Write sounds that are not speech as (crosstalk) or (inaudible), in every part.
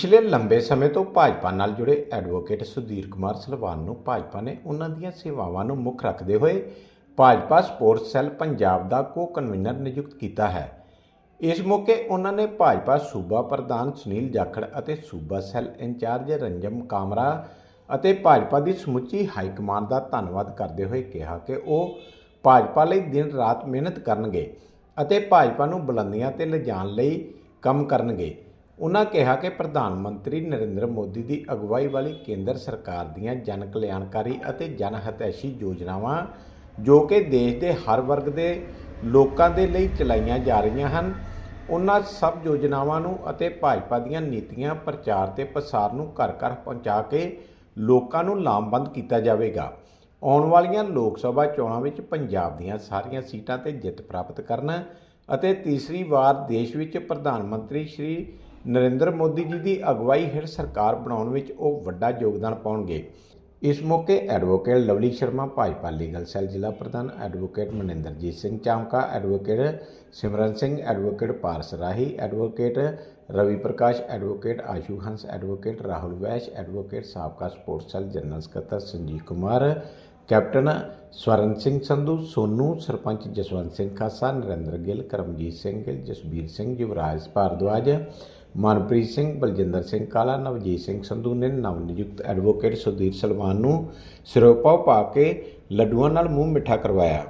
ਪਿਛਲੇ ਲੰਬੇ ਸਮੇਂ ਤੋਂ ਭਾਜਪਾ ਨਾਲ ਜੁੜੇ ਐਡਵੋਕੇਟ ਸੁਧੀਰ ਕੁਮਾਰ ਸਲਵਾਨ ਨੂੰ ਭਾਜਪਾ ਨੇ ਉਹਨਾਂ ਦੀਆਂ ਸੇਵਾਵਾਂ ਨੂੰ ਮੁੱਖ ਰੱਖਦੇ ਹੋਏ ਭਾਜਪਾ ਸਪੋਰਟਸ ਸੈੱਲ ਪੰਜਾਬ ਦਾ ਕੋ ਕਨਵੀਨਰ ਨਿਯੁਕਤ ਕੀਤਾ ਹੈ। ਇਸ ਮੌਕੇ ਉਹਨਾਂ ਨੇ ਭਾਜਪਾ ਸੂਬਾ ਪ੍ਰਧਾਨ ਸੁਨੀਲ ਜਾਖੜ ਅਤੇ ਸੂਬਾ ਸੈੱਲ ਇੰਚਾਰਜ ਰੰਜਮ ਕਾਮਰਾ ਅਤੇ ਭਾਜਪਾ ਦੀ ਸਮੁੱਚੀ ਹਾਈ ਕਮਾਂਡ ਦਾ ਧੰਨਵਾਦ ਕਰਦੇ ਹੋਏ ਕਿਹਾ ਕਿ ਉਹ ਭਾਜਪਾ ਲਈ ਦਿਨ ਰਾਤ ਮਿਹਨਤ ਕਰਨਗੇ ਅਤੇ ਭਾਜਪਾ ਨੂੰ ਬੁਲੰਦੀਆਂ ਤੇ ਲਿਜਾਣ ਲਈ ਕੰਮ ਕਰਨਗੇ। ਉਨ੍ਹਾਂ ਕਿਹਾ ਕਿ ਪ੍ਰਧਾਨ ਮੰਤਰੀ ਨਰਿੰਦਰ ਮੋਦੀ ਦੀ ਅਗਵਾਈ ਵਾਲੀ ਕੇਂਦਰ ਸਰਕਾਰ ਦੀਆਂ ਜਨ ਕਲਿਆਣਕਾਰੀ ਅਤੇ ਜਨ ਹਿਤੈਸ਼ੀ ਯੋਜਨਾਵਾਂ ਜੋ ਕਿ ਦੇਸ਼ ਦੇ ਹਰ ਵਰਗ ਦੇ ਲੋਕਾਂ ਦੇ ਲਈ ਚਲਾਈਆਂ ਜਾ ਰਹੀਆਂ ਹਨ ਉਹਨਾਂ ਸਭ ਯੋਜਨਾਵਾਂ ਨੂੰ ਅਤੇ ਭਾਜਪਾ ਦੀਆਂ ਨੀਤੀਆਂ ਪ੍ਰਚਾਰ ਤੇ ਪ੍ਰਸਾਰ ਨੂੰ ਘਰ ਘਰ ਪਹੁੰਚਾ ਕੇ ਲੋਕਾਂ ਨੂੰ ਲਾਮਬੰਦ ਕੀਤਾ ਜਾਵੇਗਾ। ਆਉਣ ਵਾਲੀਆਂ ਲੋਕ ਸਭਾ ਚੋਣਾਂ ਵਿੱਚ ਪੰਜਾਬ ਦੀਆਂ ਸਾਰੀਆਂ ਸੀਟਾਂ ਤੇ ਜਿੱਤ ਪ੍ਰਾਪਤ ਕਰਨ ਅਤੇ ਤੀਸਰੀ ਵਾਰ ਦੇਸ਼ ਵਿੱਚ ਪ੍ਰਧਾਨ ਮੰਤਰੀ ਸ਼੍ਰੀ ਨਰਿੰਦਰ ਮੋਦੀ ਜੀ ਦੀ ਅਗਵਾਈ ਹੇਠ ਸਰਕਾਰ ਬਣਾਉਣ ਵਿੱਚ ਉਹ ਵੱਡਾ ਯੋਗਦਾਨ ਪਾਉਣਗੇ। ਇਸ ਮੌਕੇ advocate Lovely Sharma, Bhajpa legal cell ਜ਼ਿਲ੍ਹਾ ਪ੍ਰਧਾਨ advocate Maninderjit Singh Chamka, advocate Simran Singh, advocate Paras Rahi, advocate Ravi Prakash, advocate Ashu Hans, advocate Rahul Vaish, advocate ਸਾਬਕਾ ਸਪੋਰਟਸ ਸੈੱਲ ਜਨਰਲ ਸਕੱਤਰ ਸੰਜੀਵ ਕੁਮਾਰ, ਕੈਪਟਨ ਸਵਰਨ ਸਿੰਘ ਸੰਧੂ, ਸੋਨੂ, ਸਰਪੰਚ ਜਸਵੰਤ ਸਿੰਘ ਖਾਸਾ, ਨਰਿੰਦਰ ਗਿੱਲ, ਕਰਮਜੀਤ ਸਿੰਘ ਗਿੱਲ, ਜਸਬੀਰ ਸਿੰਘ, ਯੁਵਰਾਜ ਭਾਰਦਵਾਜ ਮਨਪ੍ਰੀਤ ਸਿੰਘ, ਬਲਜਿੰਦਰ ਸਿੰਘ ਕਾਲਾ, ਨਵਜੀਤ ਸਿੰਘ ਸੰਧੂ ਨੇ ਨਵ ਨਿਯੁਕਤ ਐਡਵੋਕੇਟ ਸੁਧੀਰ ਸਲਵਾਨ ਨੂੰ ਸਿਰੋਪਾ ਪਾ ਕੇ ਲੱਡੂਆਂ ਨਾਲ ਮੂੰਹ ਮਿੱਠਾ ਕਰਵਾਇਆ।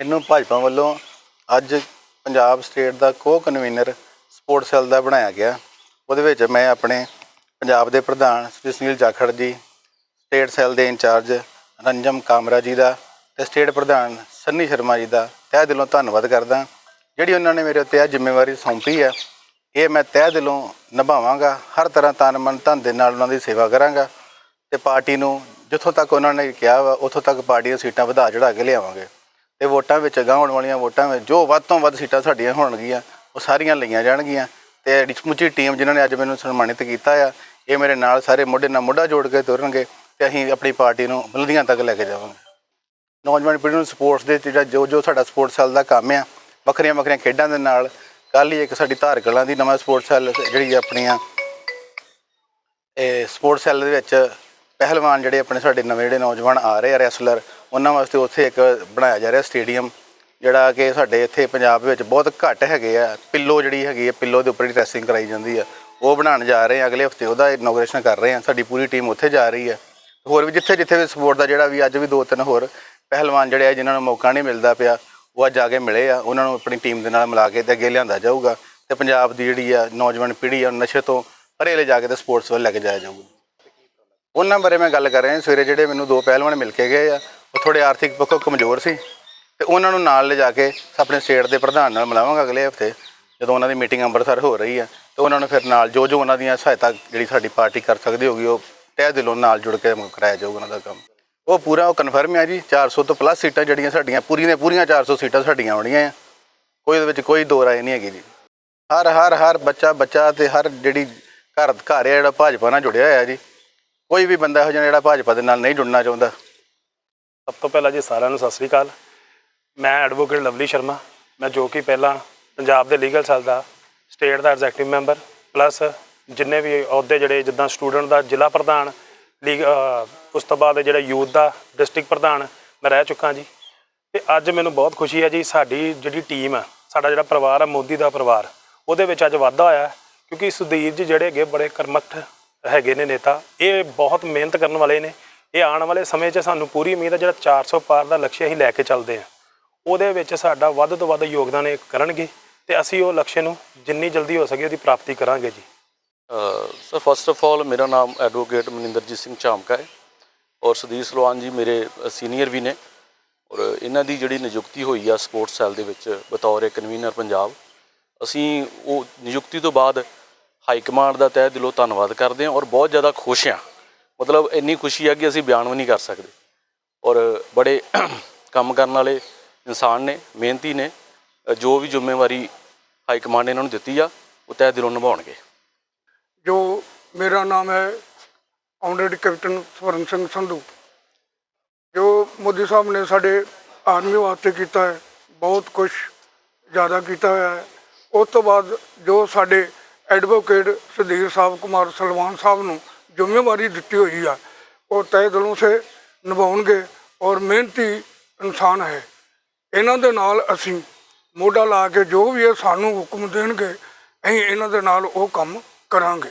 ਇਹਨੂੰ ਭਾਜਪਾ ਵੱਲੋਂ ਅੱਜ ਪੰਜਾਬ ਸਟੇਟ ਦਾ ਕੋ ਕਨਵੀਨਰ ਸਪੋਰਟ ਸੈੱਲ ਦਾ ਬਣਾਇਆ ਗਿਆ। ਉਹਦੇ ਵਿੱਚ ਮੈਂ ਆਪਣੇ ਪੰਜਾਬ ਦੇ ਪ੍ਰਧਾਨ ਸ੍ਰੀ ਸੁਨੀਲ ਜਾਖੜ ਜੀ, ਸਟੇਟ ਸੈੱਲ ਦੇ ਇੰਚਾਰਜ ਰੰਜਮ ਕਾਮਰਾ ਜੀ ਦਾ ਤੇ ਸਟੇਟ ਪ੍ਰਧਾਨ ਸੰਨੀ ਸ਼ਰਮਾ ਜੀ ਦਾ ਤਹਿ ਦਿਲੋਂ ਧੰਨਵਾਦ ਕਰਦਾ। ਜਿਹੜੀ ਉਹਨਾਂ ਨੇ ਮੇਰੇ ਉੱਤੇ ਇਹ ਜ਼ਿੰਮੇਵਾਰੀ ਸੌਂਪੀ ਹੈ ਇਹ ਮੈਂ ਤਹਿ ਦਿਲੋਂ ਨਿਭਾਵਾਂਗਾ, ਹਰ ਤਰ੍ਹਾਂ ਤਨ ਮਨ ਧਨ ਦੇ ਨਾਲ ਉਹਨਾਂ ਦੀ ਸੇਵਾ ਕਰਾਂਗਾ। ਤੇ ਪਾਰਟੀ ਨੂੰ ਜਿੱਥੋਂ ਤੱਕ ਉਹਨਾਂ ਨੇ ਕਿਹਾ ਵਾ, ਉੱਥੋਂ ਤੱਕ ਪਾਰਟੀ ਦੀਆਂ ਸੀਟਾਂ ਵਧਾ ਚੜਾ ਕੇ ਲਿਆਵਾਂਗੇ। ਤੇ ਵੋਟਾਂ ਵਿੱਚ ਅਗਾਂਹ ਹੋਣ ਵਾਲੀਆਂ ਵੋਟਾਂ ਵਿੱਚ ਜੋ ਵੱਧ ਤੋਂ ਵੱਧ ਸੀਟਾਂ ਸਾਡੀਆਂ ਹੋਣਗੀਆਂ, ਉਹ ਸਾਰੀਆਂ ਲਈਆਂ ਜਾਣਗੀਆਂ। ਤੇ ਜਿਹੜੀ ਸਮੁੱਚੀ ਟੀਮ ਜਿਨ੍ਹਾਂ ਨੇ ਅੱਜ ਮੈਨੂੰ ਸਨਮਾਨਿਤ ਕੀਤਾ ਆ, ਇਹ ਮੇਰੇ ਨਾਲ ਸਾਰੇ ਮੋਢੇ ਨਾਲ ਮੋਢਾ ਜੋੜ ਕੇ ਤੁਰਨਗੇ ਤੇ ਅਸੀਂ ਆਪਣੀ ਪਾਰਟੀ ਨੂੰ ਬੁਲੰਦੀਆਂ ਤੱਕ ਲੈ ਕੇ ਜਾਵਾਂਗੇ। ਨੌਜਵਾਨ ਪੀੜ੍ਹੀ ਨੂੰ ਸਪੋਰਟਸ ਦੇ ਜਿਹੜਾ ਜੋ ਜੋ ਸਾਡਾ ਸਪੋਰਟਸ ਸੈੱਲ ਦਾ ਕੰਮ ਆ ਵੱਖਰੀਆਂ ਵੱਖਰੀਆਂ ਖੇਡਾਂ ਦੇ ਨਾਲ ਕੱਲ੍ਹ ਹੀ ਇੱਕ ਸਾਡੀ ਧਾਰ ਕਲਾਂ ਦੀ ਨਵਾਂ ਸਪੋਰਟਸ ਸੈੱਲ ਜਿਹੜੀ ਆਪਣੀ ਆ ਇਹ ਸਪੋਰਟਸ ਸੈੱਲ ਦੇ ਵਿੱਚ ਪਹਿਲਵਾਨ ਜਿਹੜੇ ਆਪਣੇ ਸਾਡੇ ਨਵੇਂ ਜਿਹੜੇ ਨੌਜਵਾਨ ਆ ਰਹੇ ਆ ਰੈਸਲਰ, ਉਹਨਾਂ ਵਾਸਤੇ ਉੱਥੇ ਇੱਕ ਬਣਾਇਆ ਜਾ ਰਿਹਾ ਸਟੇਡੀਅਮ, ਜਿਹੜਾ ਕਿ ਸਾਡੇ ਇੱਥੇ ਪੰਜਾਬ ਵਿੱਚ ਬਹੁਤ ਘੱਟ ਹੈਗੇ ਆ, ਪਿੱਲੋ ਜਿਹੜੀ ਹੈਗੀ ਆ, ਪਿੱਲੋ ਦੇ ਉੱਪਰ ਹੀ ਰੈਸਲਿੰਗ ਕਰਾਈ ਜਾਂਦੀ ਆ, ਉਹ ਬਣਾਉਣ ਜਾ ਰਹੇ ਆ, ਅਗਲੇ ਹਫ਼ਤੇ ਉਹਦਾ ਇਨੋਗ੍ਰੇਸ਼ਨ ਕਰ ਰਹੇ ਆ, ਸਾਡੀ ਪੂਰੀ ਟੀਮ ਉੱਥੇ ਜਾ ਰਹੀ ਆ। ਹੋਰ ਵੀ ਜਿੱਥੇ ਜਿੱਥੇ ਵੀ ਸਪੋਰਟ ਦਾ ਜਿਹੜਾ ਵੀ ਅੱਜ ਵੀ ਦੋ ਤਿੰਨ ਹੋਰ ਪਹਿਲਵਾਨ ਜਿਹੜੇ ਆ, ਜਿਨ੍ਹਾਂ ਨੂੰ ਮੌਕਾ ਨਹੀਂ ਮਿਲਦਾ ਪਿਆ ਉਹ ਅੱਜ ਜਾ ਕੇ ਮਿਲੇ ਆ, ਉਹਨਾਂ ਨੂੰ ਆਪਣੀ ਟੀਮ ਦੇ ਨਾਲ ਮਿਲਾ ਕੇ ਤੇ ਅੱਗੇ ਲਿਆਂਦਾ ਜਾਊਗਾ ਤੇ ਪੰਜਾਬ ਦੀ ਜਿਹੜੀ ਆ ਨੌਜਵਾਨ ਪੀੜ੍ਹੀ ਆ ਨਸ਼ੇ ਤੋਂ ਪਰੇ ਲੈ ਜਾ ਕੇ ਤੇ ਸਪੋਰਟਸ ਵੱਲ ਲੈ ਕੇ ਜਾਇਆ ਜਾਊਗਾ। ਉਹਨਾਂ ਬਾਰੇ ਮੈਂ ਗੱਲ ਕਰ ਰਿਹਾ ਸਵੇਰੇ ਜਿਹੜੇ ਮੈਨੂੰ ਦੋ ਪਹਿਲਵਾਨ ਮਿਲ ਕੇ ਗਏ ਆ, ਉਹ ਥੋੜੇ ਆਰਥਿਕ ਪੱਖੋਂ ਕਮਜ਼ੋਰ ਸੀ ਤੇ ਉਹਨਾਂ ਨੂੰ ਨਾਲ ਲਿਜਾ ਕੇ ਆਪਣੇ ਸਟੇਟ ਦੇ ਪ੍ਰਧਾਨ ਨਾਲ ਮਿਲਾਵਾਂਗਾ ਅਗਲੇ ਹਫ਼ਤੇ, ਜਦੋਂ ਉਹਨਾਂ ਦੀ ਮੀਟਿੰਗ ਅੰਮ੍ਰਿਤਸਰ ਹੋ ਰਹੀ ਆ, ਤੇ ਉਹਨਾਂ ਨੂੰ ਫਿਰ ਨਾਲ ਜੋ ਜੋ ਉਹਨਾਂ ਦੀਆਂ ਸਹਾਇਤਾ ਜਿਹੜੀ ਸਾਡੀ ਪਾਰਟੀ ਕਰ ਸਕਦੀ ਹੋਗੀ, ਉਹ ਤਹਿ ਦਿਲੋਂ ਨਾਲ ਜੁੜ ਕੇ ਕਰਾਇਆ ਜਾਊਗਾ ਉਹਨਾਂ ਦਾ ਕੰਮ। ਉਹ ਪੂਰਾ ਉਹ ਕਨਫਰਮ ਹੈ ਜੀ 400 ਤੋਂ ਪਲੱਸ ਸੀਟਾਂ ਜਿਹੜੀਆਂ ਸਾਡੀਆਂ, ਪੂਰੀਆਂ ਨੇ ਪੂਰੀਆਂ 400 ਸੀਟਾਂ ਸਾਡੀਆਂ ਆਉਣੀਆਂ ਆ। ਕੋਈ ਉਹਦੇ ਵਿੱਚ ਕੋਈ ਦੋ ਰਾਏ ਨਹੀਂ ਹੈਗੀ ਜੀ। ਹਰ ਹਰ ਹਰ ਬੱਚਾ ਬੱਚਾ ਤੇ ਹਰ ਜਿਹੜੀ ਘਰ ਘਰ ਆ ਜਿਹੜਾ ਭਾਜਪਾ ਨਾਲ ਜੁੜਿਆ ਹੋਇਆ ਜੀ। ਕੋਈ ਵੀ ਬੰਦਾ ਇਹੋ ਜਿਹਾ ਜਿਹੜਾ ਭਾਜਪਾ ਦੇ ਨਾਲ ਨਹੀਂ ਜੁੜਨਾ ਚਾਹੁੰਦਾ। ਸਭ ਤੋਂ ਪਹਿਲਾਂ ਜੀ ਸਾਰਿਆਂ ਨੂੰ ਸਤਿ ਸ੍ਰੀ ਅਕਾਲ। ਮੈਂ ਐਡਵੋਕੇਟ ਲਵਲੀ ਸ਼ਰਮਾ। ਮੈਂ ਜੋ ਕਿ ਪਹਿਲਾਂ ਪੰਜਾਬ ਦੇ ਲੀਗਲ ਸੈੱਲ ਦਾ ਸਟੇਟ ਦਾ ਐਗਜ਼ੈਕਟਿਵ ਮੈਂਬਰ ਪਲੱਸ ਜਿੰਨੇ ਵੀ ਅਹੁਦੇ ਜਿਹੜੇ ਜਿੱਦਾਂ ਸਟੂਡੈਂਟ ਦਾ ਜ਼ਿਲ੍ਹਾ ਪ੍ਰਧਾਨ ਲੀਗ ਉਸ ਤੋਂ ਬਾਅਦ ਜਿਹੜਾ ਯੂਥ ਦਾ ਡਿਸਟ੍ਰਿਕਟ ਪ੍ਰਧਾਨ ਮੈਂ ਰਹਿ ਚੁੱਕਾ ਜੀ। ਤੇ ਅੱਜ ਮੈਨੂੰ ਬਹੁਤ ਖੁਸ਼ੀ ਹੈ ਜੀ, ਸਾਡੀ ਜਿਹੜੀ ਟੀਮ ਆ, ਸਾਡਾ ਜਿਹੜਾ ਪਰਿਵਾਰ ਆ, ਮੋਦੀ ਦਾ ਪਰਿਵਾਰ, ਉਹਦੇ ਵਿੱਚ ਅੱਜ ਵਾਧਾ ਹੋਇਆ ਕਿਉਂਕਿ ਸੁਦੀਪ ਜੀ ਜਿਹੜੇ ਹੈਗੇ ਬੜੇ ਕਰਮਠ ਹੈਗੇ ਨੇ ਨੇਤਾ, ਇਹ ਬਹੁਤ ਮਿਹਨਤ ਕਰਨ ਵਾਲੇ ਨੇ। ਇਹ ਆਉਣ ਵਾਲੇ ਸਮੇਂ 'ਚ ਸਾਨੂੰ ਪੂਰੀ ਉਮੀਦ ਹੈ, ਜਿਹੜਾ 400 ਪਾਰ ਦਾ ਲਕਸ਼ਯ ਅਸੀਂ ਲੈ ਕੇ ਚੱਲਦੇ ਹਾਂ। ਉਹਦੇ ਵਿੱਚ ਸਾਡਾ ਵੱਧ ਤੋਂ ਵੱਧ ਯੋਗਦਾਨ ਇਹ ਕਰਨਗੇ ਤੇ ਅਸੀਂ ਉਹ ਲਕਸ਼ਯ ਨੂੰ ਜਿੰਨੀ ਜਲਦੀ ਹੋ ਸਕੇ ਉਹਦੀ ਪ੍ਰਾਪਤੀ ਕਰਾਂਗੇ ਜੀ। ਸਰ ਫਸਟ ਆਫ ਆਲ ਮੇਰਾ ਨਾਮ ਐਡਵੋਕੇਟ ਮਨਿੰਦਰਜੀਤ ਸਿੰਘ ਚਾਮਕਾ ਹੈ। ਔਰ ਸੁਦੀਪ ਸਲਵਾਨ ਜੀ ਮੇਰੇ ਸੀਨੀਅਰ ਵੀ ਨੇ। ਔਰ ਇਹਨਾਂ ਦੀ ਜਿਹੜੀ ਨਿਯੁਕਤੀ ਹੋਈ ਆ ਸਪੋਰਟਸ ਸੈੱਲ ਦੇ ਵਿੱਚ ਬਤੌਰ ਕਨਵੀਨਰ ਪੰਜਾਬ। ਅਸੀਂ ਉਹ ਨਿਯੁਕਤੀ ਤੋਂ ਬਾਅਦ ਹਾਈ ਕਮਾਂਡ ਦਾ ਤਹਿ ਦਿਲੋਂ ਧੰਨਵਾਦ ਕਰਦੇ ਹਾਂ ਔਰ ਬਹੁਤ ਜ਼ਿਆਦਾ ਖੁਸ਼ ਹਾਂ। ਮਤਲਬ ਇੰਨੀ ਖੁਸ਼ੀ ਆ ਕਿ ਅਸੀਂ ਬਿਆਨ ਵੀ ਨਹੀਂ ਕਰ ਸਕਦੇ। ਔਰ ਬੜੇ (clears throat) ਕੰਮ ਕਰਨ ਵਾਲੇ ਇਨਸਾਨ ਨੇ, ਮਿਹਨਤੀ ਨੇ ਜੋ ਵੀ ਜ਼ਿੰਮੇਵਾਰੀ ਹਾਈ ਕਮਾਂਡ ਨੇ ਇਹਨਾਂ ਨੂੰ ਦਿੱਤੀ ਆ, ਉਹ ਤਹਿ ਦਿਲੋਂ ਨਿਭਾਉਣਗੇ। ਜੋ ਮੇਰਾ ਨਾਮ ਹੈ ਆਨਰੇਡ ਕੈਪਟਨ ਸਵਰਨ ਸਿੰਘ ਸੰਧੂ, ਜੋ ਮੋਦੀ ਸਾਹਿਬ ਨੇ ਸਾਡੇ ਆਰਮੀ ਵਾਸਤੇ ਕੀਤਾ ਹੈ, ਬਹੁਤ ਕੁਝ ਜ਼ਿਆਦਾ ਕੀਤਾ ਹੋਇਆ ਹੈ। ਉਸ ਤੋਂ ਬਾਅਦ ਜੋ ਸਾਡੇ ਐਡਵੋਕੇਟ ਸੁਧੀਰ ਸਾਹਿਬ ਕੁਮਾਰ ਸਲਵਾਨ ਸਾਹਿਬ ਨੂੰ ਜ਼ਿੰਮੇਵਾਰੀ ਦਿੱਤੀ ਹੋਈ ਆ, ਉਹ ਤਹਿ ਦਿਲੋਂ ਸੇ ਨਿਭਾਉਣਗੇ ਔਰ ਮਿਹਨਤੀ ਇਨਸਾਨ ਹੈ। ਇਹਨਾਂ ਦੇ ਨਾਲ ਅਸੀਂ ਮੋਢਾ ਲਾ ਕੇ ਜੋ ਵੀ ਇਹ ਸਾਨੂੰ ਹੁਕਮ ਦੇਣਗੇ, ਅਸੀਂ ਇਹਨਾਂ ਦੇ ਨਾਲ ਉਹ ਕੰਮ ਕਰਾਂਗੇ।